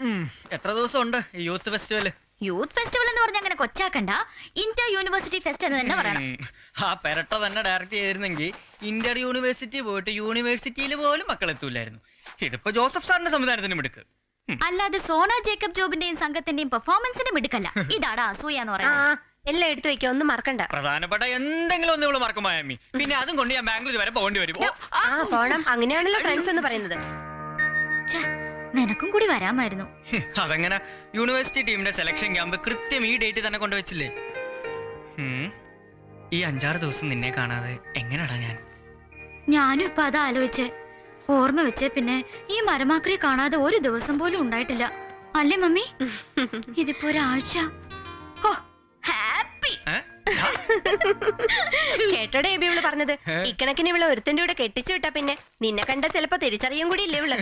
ഉം, എത്ര ദിവസം ഉണ്ട് ഈ യൂത്ത് ഫെസ്റ്റിവൽ യൂത്ത് ഫെസ്റ്റിവൽ എന്ന് പറഞ്ഞ അങ്ങനെ കൊച്ചാക്കണ്ട. ഇന്റർ യൂണിവേഴ്സിറ്റി ഫെസ്റ്റ് എന്ന് തന്നെ പറയണം. ആ പെരട്ട തന്നെ ഡയറക്റ്റ് ചെയ്തിരുന്നെങ്കിൽ ഇന്റർ യൂണിവേഴ്സിറ്റി പോയിട്ട് യൂണിവേഴ്സിറ്റിയിൽ പോലും മക്കൾ എത്തൂലായിരുന്നു ഇതിപ്പോ ജോസഫ് സാറിന്റെ സംവിധാനത്തിന് മിടുക്ക് അല്ലാതെ സോണ ജേക്കബ് ജോബിന്റെയും സംഘത്തിന്റെയും പെർഫോമൻസിന് മിടുക്കല്ല. ഇതാടാ അസൂയ എന്ന് പറയുന്നത്. എല്ലാം എടുത്തു വെക്കാം ഒന്നും മറക്കണ്ട. പ്രധാനപ്പെട്ട എന്തെങ്കിലും ഒന്ന് ഇവൾ മറക്കും മായാമി പിന്നെ അതും കൊണ്ട് ഞാൻ ബാംഗ്ലൂർ വരെ പോകേണ്ടി വരും. ആ, പോണം. അങ്ങനെയാണല്ലോ ഫ്രണ്ട്സ് എന്ന് പറയുന്നത്. ഛെ, നിനക്കും കൂടി വരാമായിരുന്നു. അതങ്ങനെ യൂണിവേഴ്സിറ്റി ടീമിന്റെ സെലക്ഷൻ ക്യാമ്പ് കൃത്യം ഈ ഡേറ്റ് തന്നെ കൊണ്ടുവച്ചില്ലേ? ഈ അഞ്ചാറ് ദിവസം നിന്നെ കാണാതെ എങ്ങനെയാടാ ഞാൻ? ഞാനും ഇപ്പൊ അത് ആലോചിച്ചേ. ഓർമ്മ വെച്ചേ പിന്നെ ഈ മരമാക്രിയെ കാണാതെ ഒരു ദിവസം പോലും ഉണ്ടായിട്ടില്ല. അല്ലേ മമ്മി? ഇതിപ്പോ ഒരാഴ്ച. ഓ ഹാപ്പി. കേട്ടോടെ എബി ഇവൾ പറഞ്ഞത്? ഇക്കണക്കിന് ഇവൾ ഒരുത്തന്റെ കൂടെ കെട്ടിച്ചു വിട്ടാ പിന്നെ നിന്നെ കണ്ട ചിലപ്പോ തിരിച്ചറിയും കൂടി ഇല്ലേ ഇവൾ?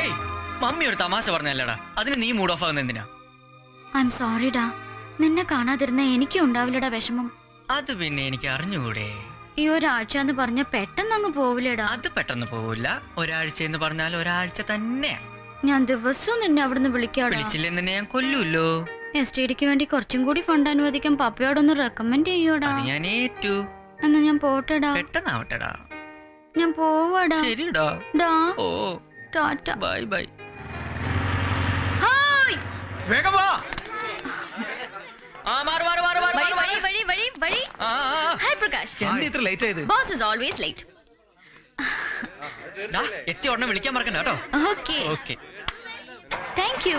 ഏയ് മമ്മി ഒരു തമാശ പറഞ്ഞല്ലടാ അതിന് നീ മൂഡ് ഓഫ് ആകുന്ന എന്തിനാ? ഐ എം സോറിഡാ നിന്നെ കാണാതിരുന്ന എനിക്കും ഉണ്ടാവില്ലടാ വിഷമം. അത് പിന്നെ എനിക്ക് അറിഞ്ഞുകൂടെ? ഈ ഒരാഴ്ച എന്ന് പറഞ്ഞ പെട്ടെന്ന് അങ്ങ് പോവില്ലേടാ. അത് പെട്ടെന്ന് പോവില്ല. ഒരാഴ്ച എന്ന് പറഞ്ഞാൽ ഒരാഴ്ച തന്നെ ഞാൻ ദിവസവും നിന്നെ അവിടുന്ന് വിളിക്കാടാ. വിളിച്ചില്ലെന്നെ ഞാൻ കൊല്ലൂല്ലോ. എസ് ടി ഡിക്ക് വേണ്ടി കുറച്ചും കൂടി ഫണ്ട് അനുവദിക്കാൻ പപ്പയോടൊന്ന് റെക്കമെൻഡ് ചെയ്യോടാ. ഞാൻ ഏറ്റു. എന്നാ ഞാൻ പോട്ടെടാ. പെട്ടെന്നാവട്ടെടാ. ഞാൻ പോവാടാ. ശരിടാ ഡാ. ഓ. ടാറ്റ. Bye bye. ഹായ്. വേഗം വാ. ആ മാറ് മാറ് മാറ് മാറ് വഴി വഴി വഴി വഴി. ഹായ് പ്രകാശ് എന്താ ഇത്ര ലേറ്റ് ആയത്? ബോസ് ഈസ് ഓൾവേസ് ലേറ്റ് ഡാ എത്തി ഉടനെ വിളിക്കാൻ മറക്കണ്ട കേട്ടോ. ഓക്കേ ഓക്കേ താങ്ക് യു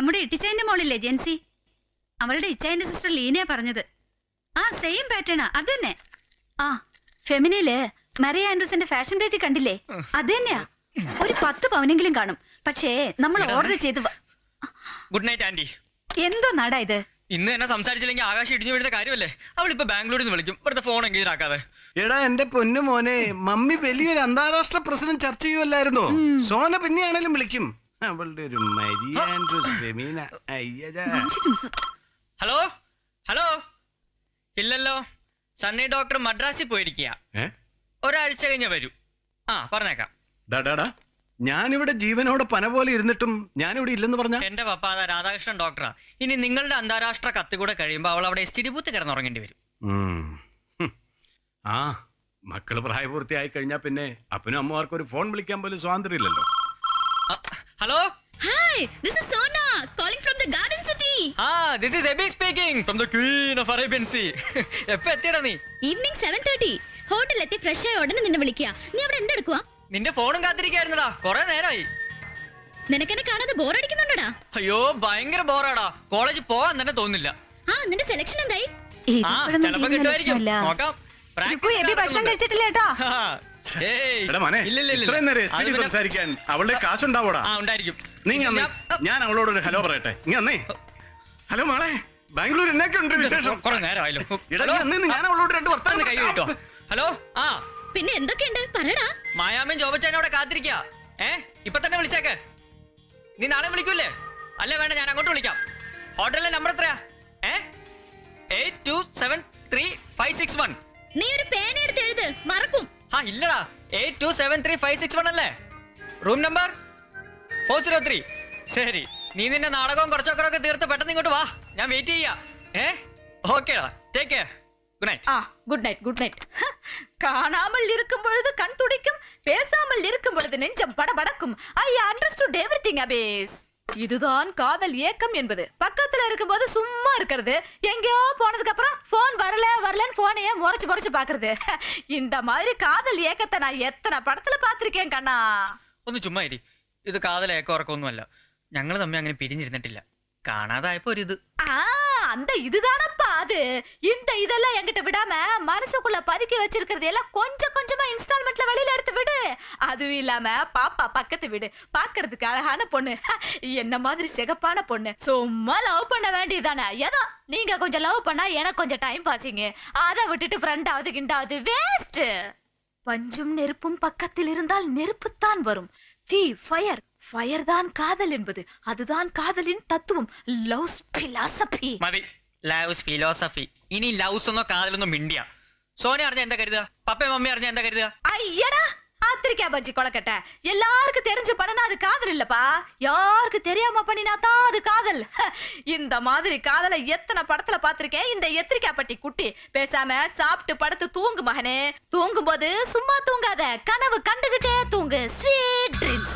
നമ്മുടെ ഇട്ടിച്ചേന്റെ മോളില്ലേ ജെൻസി? അവളുടെ ഇച്ചായന്റെ സിസ്റ്റർ ലീനയാ പറഞ്ഞത്. ആ സെയിം പാറ്റേണാ അത് തന്നെ ആ ഫെമിനയിൽ മറിയ ആൻഡ്രൂസിന്റെ ഫാഷൻ പേജ് കണ്ടില്ലേ? അത് തന്നെയാ ഒരു പത്ത് പവനെങ്കിലും കാണും. പക്ഷേ നമ്മൾ ഓർഡർ ചെയ്ത് വ- ഗുഡ് നൈറ്റ് ആന്റി എന്തോ നാടാ ഇത്? ഇന്ന് എന്നെ സംസാരിച്ചില്ലെങ്കിൽ ആകാശം ഇടിഞ്ഞു വീഴുന്ന കാര്യമല്ലേ? അവൾ ഇപ്പൊ ബാംഗ്ലൂരിൽ നിന്ന് വിളിക്കും. ഇവിടുത്തെ ഫോൺ എങ്കിലും ആക്കാതെ എടാ എന്റെ പൊന്നു മോനെ മമ്മി വലിയൊരു അന്താരാഷ്ട്ര പ്രശ്നം ചർച്ച ചെയ്യുമല്ലായിരുന്നോ സോന പിന്നെയാണേലും വിളിക്കും. അവളുടെ ഒരു ഹലോ? ഹലോ? ഇല്ലല്ലോ. സണ്ണി ഡോക്ടർ മദ്രാസിൽ പോയിരിക്കുക ഒരാഴ്ച കഴിഞ്ഞ് വരൂ. ആ പറഞ്ഞേക്കാം. ഞാനിവിടെ ജീവനോടെ പന പോലെ ഇരുന്നിട്ടും ഞാനിവിടെ ഇല്ലെന്ന് പറഞ്ഞ? എന്റെ പപ്പ അതാ രാധാകൃഷ്ണൻ ഡോക്ടറാ. ഇനി നിങ്ങളുടെ അന്താരാഷ്ട്ര കത്ത് കൂടെ കഴിയുമ്പോൾ അവൾ അവിടെ എസ്റ്റിഡി ബൂത്ത് കിടന്നുറങ്ങേണ്ടി വരും. ആ മക്കൾ പ്രായപൂർത്തിയായി കഴിഞ്ഞാ പിന്നെ അപ്പനും അമ്മമാർക്കൊരു ഒരു ഫോൺ വിളിക്കാൻ പോലും സ്വാതന്ത്ര്യം ഇല്ലല്ലോ ആ, hello hi this is Sona calling from the garden city ah this is Abby speaking from the queen of Arabian sea എപ്പോ എത്തിയടാ നീ? ഈവനിങ് സെവൻ തേർട്ടി ഹോട്ടലിലെത്തി ഫ്രഷ് ആയി ഉടനെ നിന്നെ വിളിക്കുക. നീ അവിടെ എന്തെടുക്കുക നിന്റെ ഫോണും കാത്തിരിക്കായിരുന്നടാ. കുറേ നേരമായി നിനക്കെന്നെ കാണാതെ ബോർ അടിക്കുന്നുണ്ടടാ. അയ്യോ ഭയങ്കര ബോറാടാ കോളേജിൽ പോവാൻ തന്നെ തോന്നില്ല. ആ നിന്റെ സെലക്ഷൻ എന്തായി? ആ ചിലപ്പോ കിട്ടുമായിരിക്കും. നോക്കാം. പ്രാക്ടീസ് ഭക്ഷണം. കഴിച്ചിട്ടില്ല കേട്ടോ. ആ, ഏയ്. എടാ മോനെ ഇല്ല, ഇല്ല, ഇല്ല. ഇത്രയും നേരം എസ് ടി സംസാരിക്കാൻ അവളുടെ കാശുണ്ടാവോടാ? ആ ഉണ്ടായിരിക്കും. നീ അന്നേ ഞാൻ- അവളോട് ഒരു ഹലോ പറയട്ടെ. നീ അന്നേ ഹലോ മോളെ ബാംഗ്ലൂർ എന്നൊക്കെ ഉണ്ട് വിശേഷം. കുറെ നേരമായല്ലോ ഞാൻ അവളോട് രണ്ട് ഒന്ന് കൈ കിട്ടോ ഹലോ? ആ. പിന്നെ എന്തൊക്കെയുണ്ട്? പറയടാ. മായാമൻ ജോബച്ചാനും അവിടെ കാത്തിരിക്കുക ഏ? ഇപ്പൊ തന്നെ വിളിച്ചേക്ക്. നീ നാളെ വിളിക്കൂലേ അല്ലേ വേണ്ട ഞാൻ അങ്ങോട്ട് വിളിക്കാം. ഹോട്ടലിലെ നമ്പർ എത്രയാ? ഏ? Eight two seven three five six one നീ ഒരു പേന എടുത്ത് എഴുത്. മറക്കും. ആ ഇല്ലടാ eight two seven three five six one അല്ലേ room number four zero three ശരി നീ നിന്റെ നാടകവും കുറച്ചൊക്കെ ഒക്കെ തീർത്ത് പെട്ടെന്ന് ഇങ്ങോട്ട് വാ ഞാൻ വെയിറ്റ് ചെയ്യാ ഏ ഓക്കേടാ ടേക്ക് കെയർ ഗുഡ് നൈറ്റ് ஆ குட் நைட் குட் நைட் காணாமல் இருக்கும் பொழுது கண் துடிக்கும் பேசாமல் இருக்கும் பொழுது நெஞ்சம் படபடக்கும் ஐ அண்டர்ஸ்டுட் எவ்ரிதிங் அபேஸ் இதுதான் காதல் ஏக்கம் என்பது பக்கத்துல இருக்கும்போது சும்மா இருக்கிறது எங்கேயோ போனதுக்கு அப்புறம் போன் வரல வரலன்னு போனையே முறைச்சு முறைச்சு பாக்குறது இந்த மாதிரி காதல் ஏக்கத்தை நான் எத்தனை படத்துல பாத்திருக்கேன் கண்ணா ഒന്ന് ചുമ്മാ ഇരി ഇത് കാതലേക്ക ഉറക്കമൊന്നുമല്ല ഞങ്ങൾ തമ്മിൽ അങ്ങനെ പിരിഞ്ഞിരുന്നിട്ടില്ല കാണാതായപ്പോ ഒരു ഇത് ஆ அந்த இதுதானப்பா அது? இந்த இதெல்லாம் என்கிட்ட விடாம மனசுக்குள்ள பதுக்கி வச்சிருக்கிறது எல்லாம் கொஞ்சம் கொஞ்சமா இன்ஸ்டால்மெண்ட்ல வெளியில எடுத்து விடு. அதுவும் இல்லாம பாப்பா பக்கத்து வீடு. பாக்குறதுக்கு அழகான பொண்ணு. என்ன மாதிரி சிகப்பான பொண்ணு. சும்மா லவ் பண்ண வேண்டியதானே ஏதோ நீங்க கொஞ்சம் லவ் பண்ணா எனக்கு கொஞ்சம் டைம் பாசிங்க அதை விட்டுட்டு ஃப்ரெண்டாவது கிண்டாவது வேஸ்ட் பஞ்சும் நெருப்பும் பக்கத்தில் இருந்தால் நெருப்புத்தான் வரும். தீ ஃபயர் ஃபயர் தான் காதல் என்பது அதுதான் காதலின் தத்துவம் லவ் பிலாசபி മതി ലവ്സ് ഫിലോസഫി ഇനി ലവ്സ് ഒന്നോ കാതലൊന്നോ മിണ്ടിയ സോന അറിഞ്ഞ എന്താ കരുതുക പപ്പയും മമ്മി അറിഞ്ഞ എന്താ കരുതുക ஐயடா ஆத்திரிக்காய் பஜ்ஜி கொலக்கட்டை எல்லாருக்கும் தெரிஞ்சு பண்ணனா அது காதல் இல்லப்பா யாருக்கு தெரியாம பண்ணினா தான் அது காதல் ஹ, இந்த மாதிரி காதலை எத்தனை படத்துல பாத்திருக்கேன் இந்த எத்திரிக்காய் பட்டி குட்டி பேசாம சாப்பிட்டு படுத்து தூங்கு மகனே தூங்கும் போது சும்மா தூங்காத கனவு கண்டுகிட்டே தூங்கு sweet dreams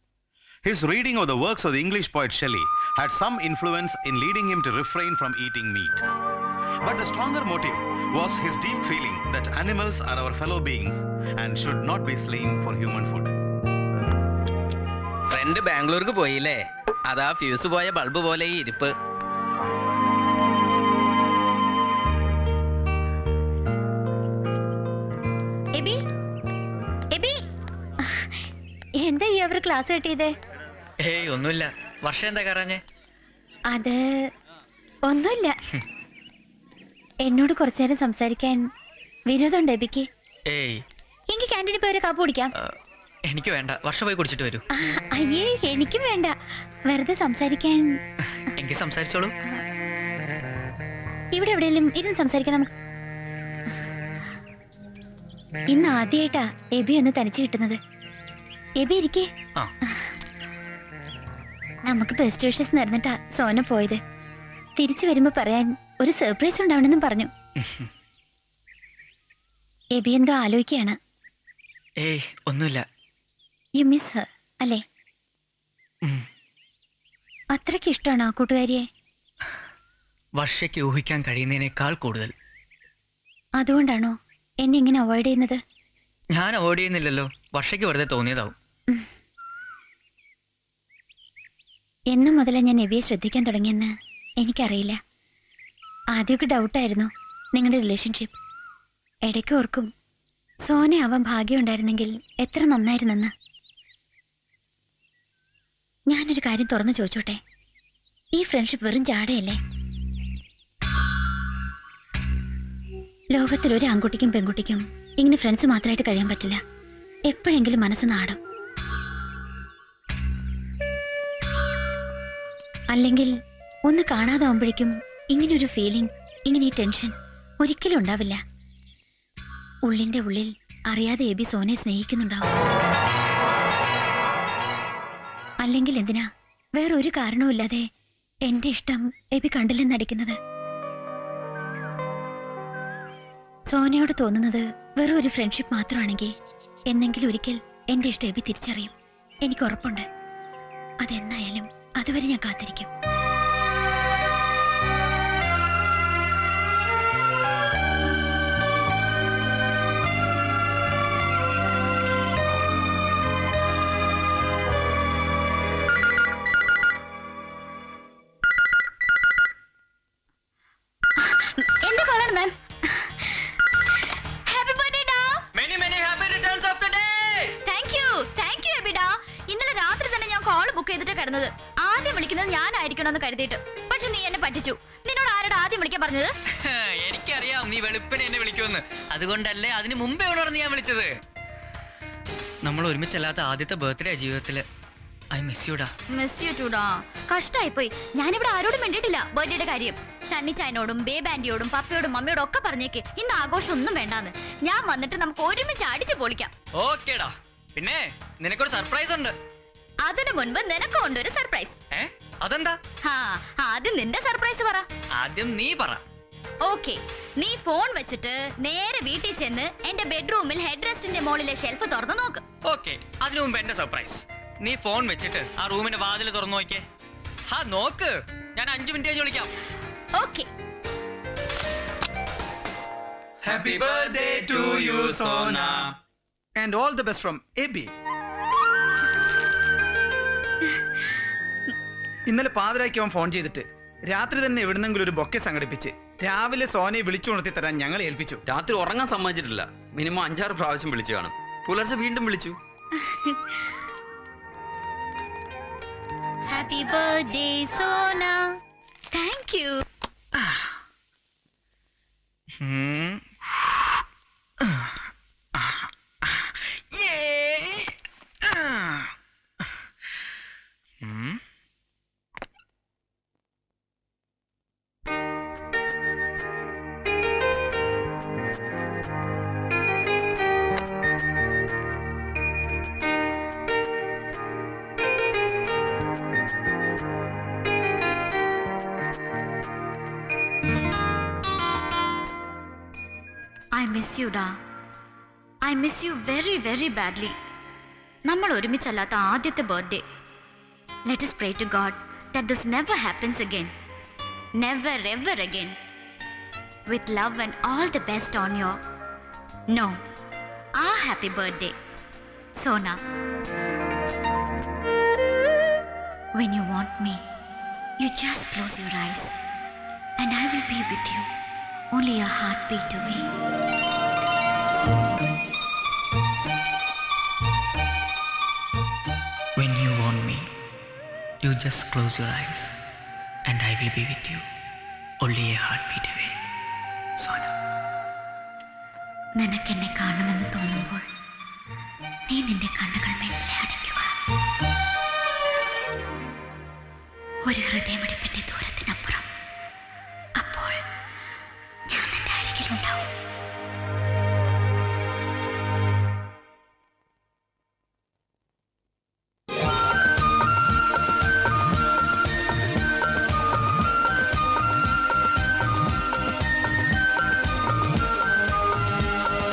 His reading of the works of the English poet Shelley had some influence in leading him to refrain from eating meat. But the stronger motive was his deep feeling that animals are our fellow beings and should not be slain for human food. Friend ബാംഗ്ലൂർക്ക് പോയില്ലേ അതാ fuse പോയ bulb പോലെ ഈ ഇരിപ്പ് AB AB എന്താ ഈ അവർ class കിട്ടിയത് ഏയ് ഒന്നുമില്ല. വർഷം എന്താ കറാഞ്ഞേ? അത് ഒന്നുമില്ല. എന്നോട് കുറച്ചു നേരം സംസാരിക്കാൻ വിരോധമുണ്ട് എബിക്ക്? ഏയ്. എനിക്ക് ക്യാന്റീനിൽ പോയി ഒരു കപ്പ് കുടിക്കാം. എനിക്ക് വേണ്ട. വർഷം പോയി കുടിച്ചിട്ട് വരൂ. അയ്യേ എനിക്കും വേണ്ട. വെറുതെ സംസാരിക്കാൻ. എനിക്ക് സംസാരിച്ചോളൂ. ഇവിടെ എവിടെയെങ്കിലും ഇരുന്ന് സംസാരിക്കാം നമുക്ക്. ഇന്ന് ആദ്യമായിട്ടാ എബി ഒന്ന് തനിച്ച് കിട്ടുന്നത്. എബി ഇരിക്കേ. ആ. നമുക്ക് ബെസ്റ്റ് വിഷസ് നിറഞ്ഞിട്ടാ സോന പോയത്. തിരിച്ചു വരുമ്പോ പറയാൻ ഒരു സർപ്രൈസ് ഉണ്ടാവണമെന്നും പറഞ്ഞു. എബി എന്തോ ആലോചിക്കുകയാണ്. ഏയ് ഒന്നുമില്ല. യു മിസ് ഹർ അല്ലേ? അത്രയ്ക്ക് അത്രയ്ക്ക് ഇഷ്ടമാണ് ആ കൂട്ടുകാരിയെ? വർഷയ്ക്ക് ഊഹിക്കാൻ കഴിയുന്നതിനേക്കാൾ കൂടുതൽ. അതുകൊണ്ടാണോ എന്നെ ഇങ്ങനെ അവോയ്ഡ് ചെയ്യുന്നത്? ഞാൻ അവോയ്ഡ് ചെയ്യുന്നില്ലല്ലോ. വർഷയ്ക്ക് വെറുതെ തോന്നിയതാവും. എന്നു മുതല ഞാൻ എബിയെ ശ്രദ്ധിക്കാൻ തുടങ്ങിയെന്ന് എനിക്കറിയില്ല. ആദ്യമൊക്കെ ഡൗട്ടായിരുന്നു നിങ്ങളുടെ റിലേഷൻഷിപ്പ് ഇടയ്ക്ക് ഓർക്കും സോന ആവാൻ ഭാഗ്യമുണ്ടായിരുന്നെങ്കിൽ എത്ര നന്നായിരുന്നെന്ന്. ഞാനൊരു കാര്യം തുറന്നു ചോദിച്ചോട്ടെ? ഈ ഫ്രണ്ട്ഷിപ്പ് വെറും ചാടയല്ലേ ലോകത്തിൽ ഒരു ആൺകുട്ടിക്കും പെൺകുട്ടിക്കും ഇങ്ങനെ ഫ്രണ്ട്സ് മാത്രമായിട്ട് കഴിയാൻ പറ്റില്ല. എപ്പോഴെങ്കിലും മനസ്സ് നാടും. അല്ലെങ്കിൽ ഒന്ന് കാണാതാവുമ്പോഴേക്കും ഇങ്ങനൊരു ഫീലിംഗ് ഇങ്ങനെ ഈ ടെൻഷൻ ഒരിക്കലും ഉണ്ടാവില്ല. ഉള്ളിന്റെ ഉള്ളിൽ അറിയാതെ എബി സോനെ സ്നേഹിക്കുന്നുണ്ടാവും. അല്ലെങ്കിൽ എന്തിനാ? വേറൊരു കാരണവുമില്ലാതെ എന്റെ ഇഷ്ടം എബി കണ്ടില്ലെന്ന് നടിക്കുന്നത്. സോനയോട് തോന്നുന്നത് വെറും ഒരു ഫ്രണ്ട്ഷിപ്പ് മാത്രമാണെങ്കിൽ എന്നെങ്കിലും ഒരിക്കൽ എന്റെ ഇഷ്ടം എബി തിരിച്ചറിയും. എനിക്ക് ഉറപ്പുണ്ട്. അതെന്നായാലും അതുവരെ ഞാൻ കാത്തിരിക്കും. ഞാനായിരിക്കണമെന്ന് പക്ഷെ നീ എന്നെ പറ്റിച്ചു. നിന്നോട് ആരോട് ആദ്യം വിളിക്കാൻ പറഞ്ഞത്? എനിക്കറിയാം നീ വെളുപ്പിനെ എന്നെ വിളിക്കുമെന്ന്. അതുകൊണ്ടല്ലേ അതിന് മുമ്പേ ഉണർന്ന് ഞാൻ വിളിച്ചത്. നമ്മൾ ഒരുമിച്ചല്ലാത്ത ആദ്യത്തെ ബർത്ത്ഡേ ജീവിതത്തിൽ. ഐ മിസ് യുടാ മിസ് യു ടൂടാ കഷ്ടായി പോയി ഞാനിവിടെ ആരോടും വേണ്ടിയിട്ടില്ല ബർത്ത്ഡേയുടെ കാര്യം. പപ്പയോടും മമ്മിയോടും ഒക്കെ പറഞ്ഞേക്ക്. ഇന്ന് ആഘോഷം ഒന്നും വേണ്ടാന്ന്. ഞാൻ വന്നിട്ട് നമുക്ക് ഒരുമിച്ച് അടിച്ചു പൊളിക്കാം. ഓക്കേടാ പിന്നെ നിനക്കൊരു സർപ്രൈസ് ഉണ്ട്. അതിനു മുൻപ് നിനക്ക് കൊണ്ടൊരു സർപ്രൈസ് അതെന്താ? ഹാ ആദ്യം നിന്റെ സർപ്രൈസ് പറ. ആദ്യം നീ പറ. ഓക്കെ. നീ ഫോൺ വെച്ചിട്ട് നേരെ വീട്ടിൽ ചെന്ന് എന്റെ ബെഡ്റൂമിൽ ഹെഡ് റെസ്റ്റിന്റെ മുകളിലെ ഷെൽഫ് തുറന്നു നോക്ക്. ഓക്കെ. അതിനു മുമ്പ് എന്റെ സർപ്രൈസ് നീ ഫോൺ വെച്ചിട്ട് ആ റൂമിന്റെ വാതിൽ തുറന്നു നോക്കേ ഹാ നോക്ക്. ഞാൻ അഞ്ചു മിനിറ്റ് കഴിഞ്ഞ് വിളിക്കാം. Okay. Happy birthday to you Sona and all the best from Abby. ഇന്നലെ പാതിരാക്കി അവൻ ഫോൺ ചെയ്തിട്ട് രാത്രി തന്നെ എവിടുന്നെങ്കിലും ഒരു ബൊക്കെ സംഘടിപ്പിച്ച് രാവിലെ സോനയെ വിളിച്ചുണർത്തി തരാൻ ഞങ്ങൾ ഏൽപ്പിച്ചു. രാത്രി ഉറങ്ങാൻ സമ്മതിച്ചിട്ടില്ല. മിനിമം അഞ്ചാറ് പ്രാവശ്യം വിളിച്ചു കാണും. പുലർച്ചെ വീണ്ടും വിളിച്ചു. Happy birthday Sona thank you miss you ഡാ I miss you very very badly നമ്മൾ ഒരുമിച്ചല്ലാത്ത ആദ്യത്തെ birthday let us pray to God that this never happens again. Never ever again. With love and all the best on your no, our happy birthday, Sona. When you want me, you just close your eyes and I will be with you. Only a heartbeat away. When you want me, you just close your eyes and I will be with you. Only a heartbeat away. Sona. നിനക്കെന്നെ കാണുമെന്ന് തോന്നുമ്പോൾ നീ നിന്റെ കണ്ണുകൾ മെല്ലെ അടയ്ക്കുക ഒരു ഹൃദയമിടിപ്പിന്റെ